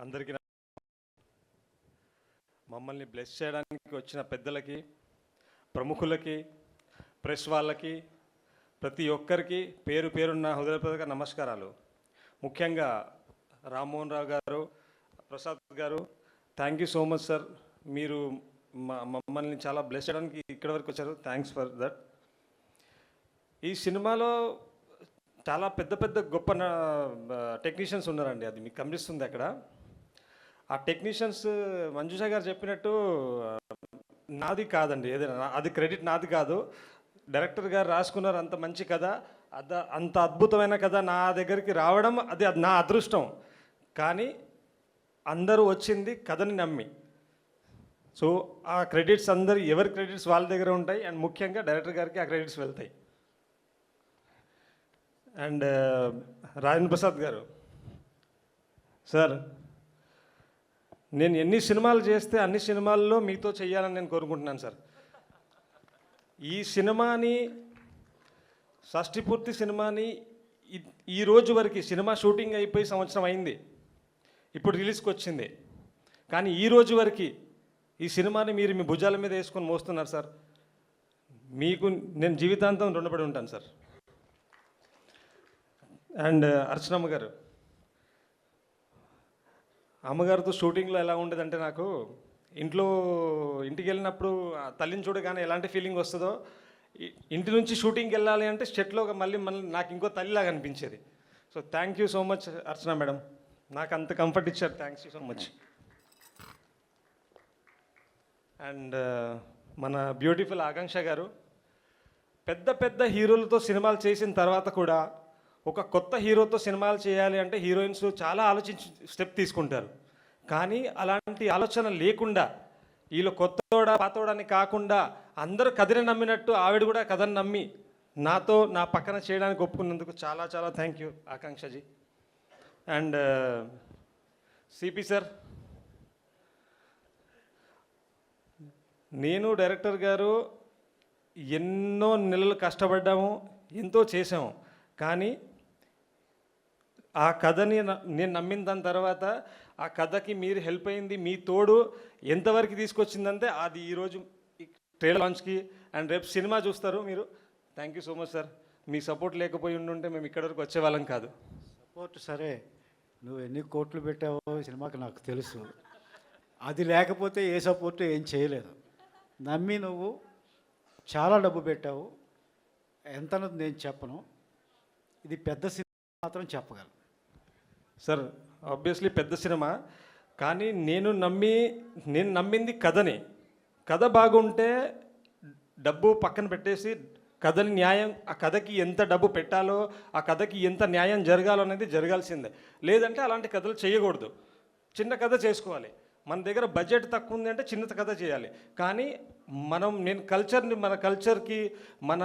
అందరికీ మమ్మల్ని బ్లెస్ చేయడానికి వచ్చిన పెద్దలకి ప్రముఖులకి ప్రెస్ వాళ్ళకి ప్రతి ఒక్కరికి పేరు పేరున్న హృదయపూర్వక నమస్కారాలు. ముఖ్యంగా రామ్మోహన్ రావు గారు ప్రసాద్ గారు thank you so much sir మీరు మా- మమ్మల్ని చాలా బ్లెస్ చేయడానికి ఇక్కడి వరకు వచ్చారు. థ్యాంక్స్ ఫర్ దట్ ఈ సినిమాలో చాలా పెద్ద పెద్ద గొప్ప టెక్నీషియన్స్ ఉన్నారండి. అది మీకు కనిపిస్తుంది అక్కడ. ఆ టెక్నీషియన్స్ మంజుష గారు చెప్పినట్టు నాది కాదండి ఏదైనా అది క్రెడిట్ నాది కాదు. డైరెక్టర్ గారు రాసుకున్నారు అంత మంచి కథ. అద అంత అద్భుతమైన కథ నా దగ్గరికి రావడం అది అది నా అదృష్టం. కానీ అందరూ వచ్చింది కథని నమ్మి. సో ఆ క్రెడిట్స్ అందరు ఎవరి క్రెడిట్స్ వాళ్ళ దగ్గర ఉంటాయి అండ్ ముఖ్యంగా డైరెక్టర్ గారికి ఆ క్రెడిట్స్ వెళ్తాయి. అండ్ రాజేంద్ర ప్రసాద్ గారు సార్ నేను ఎన్ని సినిమాలు చేస్తే అన్ని సినిమాల్లో మీతో చేయాలని నేను కోరుకుంటున్నాను సార్. ఈ సినిమాని షష్ఠి పూర్తి సినిమాని ఈ- ఈ రోజు వరకు సినిమా షూటింగ్ అయిపోయి సంవత్సరం అయింది. ఇప్పుడు రిలీజ్కి వచ్చింది. కానీ ఈ రోజు వరకు ఈ సినిమాని మీరు మీ భుజాల మీద వేసుకొని మోస్తున్నారు సార్. మీకు నేను జీవితాంతం రుణపడి ఉంటాను సార్. అండ్ అర్చనమ్మ గారు అమ్మగారితో షూటింగ్లో ఎలా ఉండేదంటే నాకు ఇంట్లో ఇంటికి వెళ్ళినప్పుడు తల్లిని చూడగానే ఎలాంటి ఫీలింగ్ వస్తుందో ఇంటి నుంచి షూటింగ్కి వెళ్ళాలి అంటే షెట్లో మళ్ళీ మళ్ళీ నాకు ఇంకో తల్లిలాగా అనిపించేది. So thank you so much Archana madam. నాకు అంత కంఫర్ట్ ఇచ్చారు. Thanks you so much. And మన బ్యూటిఫుల్ ఆకాంక్ష గారు పెద్ద పెద్ద హీరోలతో సినిమాలు చేసిన తర్వాత కూడా ఒక కొత్త హీరోతో సినిమాలు చేయాలి అంటే హీరోయిన్స్ చాలా ఆలోచించి స్టెప్ తీసుకుంటారు. కానీ అలాంటి ఆలోచన లేకుండా వీళ్ళు కొత్తోడా పాతోడని కాకుండా అందరూ కథని నమ్మినట్టు ఆవిడ కూడా కథని నమ్మి నాతో నా పక్కన చేయడానికి ఒప్పుకున్నందుకు చాలా చాలా thank you ఆకాంక్షజీ. And CP sir నేను డైరెక్టర్ గారు ఎన్నో నెలలు కష్టపడ్డాము ఎంతో చేసాము కానీ ఆ కథని నేను నమ్మిన దాని తర్వాత ఆ కథకి మీరు హెల్ప్ అయింది మీ తోడు ఎంతవరకు తీసుకొచ్చిందంటే అది ఈరోజు ట్రైలర్ లాంచ్కి అండ్ రేపు సినిమా చూస్తారు మీరు. Thank you so much sir me support లేకపోయి ఉండుంటే మేము ఇక్కడ వరకు వచ్చేవాళ్ళం కాదు. సపోర్ట్ సరే. నువ్వు ఎన్ని కోట్లు పెట్టావో ఈ సినిమాకి నాకు తెలుసు. అది లేకపోతే ఏ సపోర్ట్ ఏం చేయలేదు. నమ్మి నువ్వు చాలా డబ్బు పెట్టావు. ఎంత నేను చెప్పను. ఇది పెద్ద సినిమా మాత్రం చెప్పగలను. సార్ ఆబ్వియస్లీ పెద్ద సినిమా కానీ నేను నమ్మి నేను నమ్మింది కథని. కథ బాగుంటే డబ్బు పక్కన పెట్టేసి కథని న్యాయం ఆ కథకి ఎంత డబ్బు పెట్టాలో ఆ కథకి ఎంత న్యాయం జరగాలో అనేది జరగాల్సిందే. లేదంటే అలాంటి కథలు చేయకూడదు. చిన్న కథ చేసుకోవాలి. మన దగ్గర బడ్జెట్ తక్కువ ఉంది అంటే చిన్న కథ చేయాలి. కానీ మనం నేను కల్చర్ని మన కల్చర్కి మన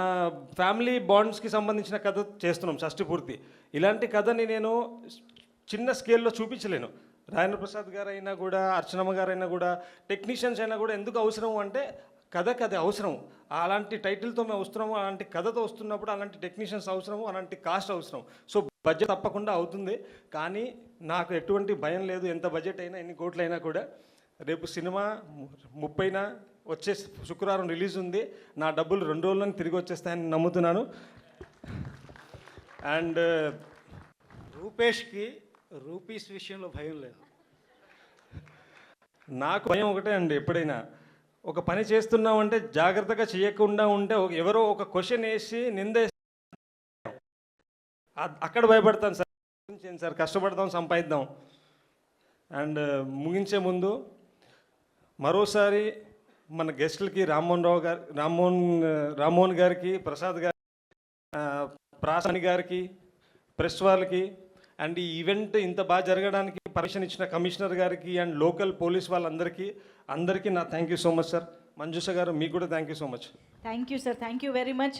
ఫ్యామిలీ బాండ్స్కి సంబంధించిన కథ చేస్తున్నాం షష్టి పూర్తి. ఇలాంటి కథని నేను చిన్న స్కేల్లో చూపించలేను. రాజేంద్ర ప్రసాద్ గారైనా కూడా అర్చనమ్మ గారైనా కూడా టెక్నీషియన్స్ అయినా కూడా ఎందుకు అవసరం అంటే కథ అది అవసరం. అలాంటి టైటిల్తో మేము వస్తున్నాము అలాంటి కథతో వస్తున్నప్పుడు అలాంటి టెక్నీషియన్స్ అవసరము అలాంటి కాస్ట్ అవసరం. సో బడ్జెట్ తప్పకుండా అవుతుంది. కానీ నాకు ఎటువంటి భయం లేదు ఎంత బడ్జెట్ అయినా ఎన్ని కోట్లైనా కూడా. రేపు సినిమా ముప్పైన వచ్చే శుక్రవారం రిలీజ్ ఉంది. నా డబ్బులు రెండు రోజులను తిరిగి వచ్చేస్తాయని నమ్ముతున్నాను. అండ్ రూపేష్కి రూపీస్ విషయంలో భయం లేదు. నాకు భయం ఒకటే అండి ఎప్పుడైనా. ఒక పని చేస్తున్నామంటే జాగ్రత్తగా చేయకుండా ఉంటే ఎవరో ఒక క్వశ్చన్ వేసి నిందే అక్కడ భయపడతాను సార్. చేయండి సార్ కష్టపడదాం సంపాదిద్దాం. అండ్ ముగించే ముందు మరోసారి మన గెస్టులకి రామ్మోహన్ రావు గారు రామ్మోహన్ రామ్మోహన్ గారికి ప్రసాద్ గారి ప్రాసాని గారికి ప్రెస్ వాళ్ళకి అండ్ ఈ ఈవెంట్ ఇంత బాగా జరగడానికి పర్మిషన్ ఇచ్చిన కమిషనర్ గారికి అండ్ లోకల్ పోలీస్ వాళ్ళందరికీ అందరికీ నా thank you so much sir Manjusha గారు మీకు కూడా thank you so much thank you sir thank you very much